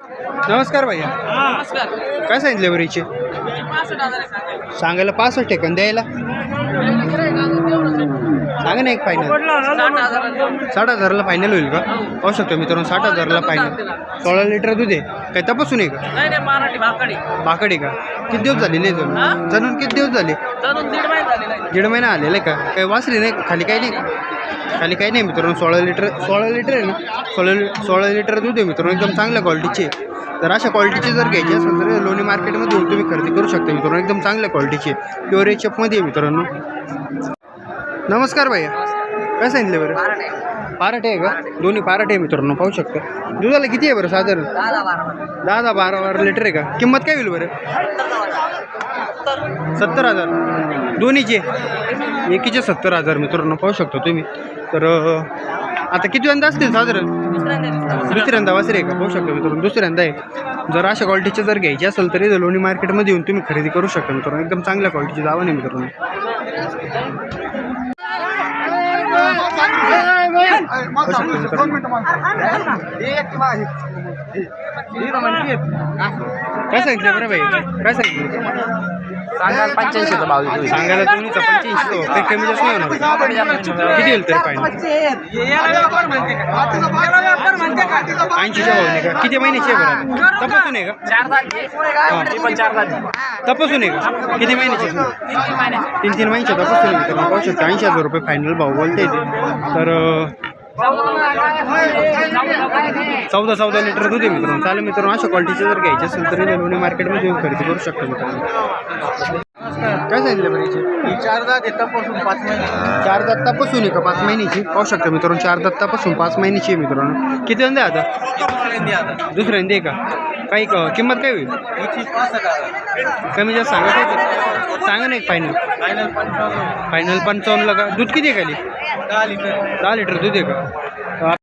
नमस्कार भैया. नमस्कार. काय सांगितले बरीचे सांगायला. पासष्ट आहे द्यायला? सांगा ना एक फायनल साठ हजाराला फायनल होईल का? पाहू शकतो मित्रांनो साठ हजाराला फायनल सोळा लिटर दूध आहे. काय तपासून आहे का? नाही नाही मराठी भाकडी का? किती दिवस झालेले? जणून जणून किती दिवस झाले? दीड महिना आलेला आहे का? काही वासरी नाही? खाली काही नाही? खाली काही नाही मित्रांनो सोळा लिटर सोळा लिटर आहे ना? सोळा सोळा लिटर दूध आहे मित्रांनो एकदम चांगल्या क्वालिटीचे. तर अशा क्वालिटीचे जर घ्यायचे असेल तर लोणी मार्केटमध्ये तुम्ही खरेदी करू शकता मित्रांनो एकदम चांगल्या क्वालिटीचे प्युअर एच एफमध्ये आहे मित्रांनो. नमस्कार भैया. काय सांगितलं बरं? पाराटे आहे का? दोन्ही पाराटे आहे मित्रांनो पाहू शकता. दुधाला किती आहे बरं साधारण? दहा दहा बारा बारा लिटर आहे का? किंमत काय होईल बरं? सत्तर हजार. दोन्हीचे? एकीचे सत्तर हजार मित्रांनो पाहू शकता तुम्ही. तर आता किती यंदा असतील साधारण? दुसऱ्यांदा वासरे आहे का? पाहू शकता मित्रांनो दुसऱ्यांदा आहे. जर अशा क्वालिटीचे जर घ्यायचे असेल तर लोणी मार्केटमध्ये येऊन तुम्ही खरेदी करू शकता मित्रांनो. एकदम चांगल्या क्वालिटीची जावा नाही मित्रांनो पाहू शकता मित्रांनो. काय सांगितलं बरं भाई काय सांगितलं? सांगायला पंच्याऐंशीचा भाव देतो सांगायला दोन्हीचा पंच्याऐंशी तो काही कमी जास्त नाही होणार किती तरी फायनल ऐंशीच्या भावने का? किती महिन्याची आहे बरं आता? तपासून आहे का तपासून आहे? का किती महिन्याची? तीन तीन महिन्याच्या तपासून आहे मित्रांनो पाहू शकता ऐंशी हजार रुपये फायनल भाव बोलता तर चौदा चौदा लिटर दूध आहे मित्रांनो. चालेल मित्रांनो अशा क्वालिटीचे जर घ्यायचे असेल तर लोणी मार्केटमध्ये येऊन खरेदी करू शकता मित्रांनो. काय सांगितलं बरं चार दात तपासून पाच महिने. चार दत्तापासून आहे का? पाच महिन्याची? पाहू शकता मित्रांनो चार दत्तापासून पाच महिन्याची आहे मित्रांनो. किती अंदे आता. दुसऱ्यांदा आहे का? काही क- किंमत काय होईल? कमी जास्त सांगा काय सांगा ना एक फायनल फायनल पंचावन्नला का दूध किती आहे खाली? दहा लिटर. दहा लिटर दूध आहे का?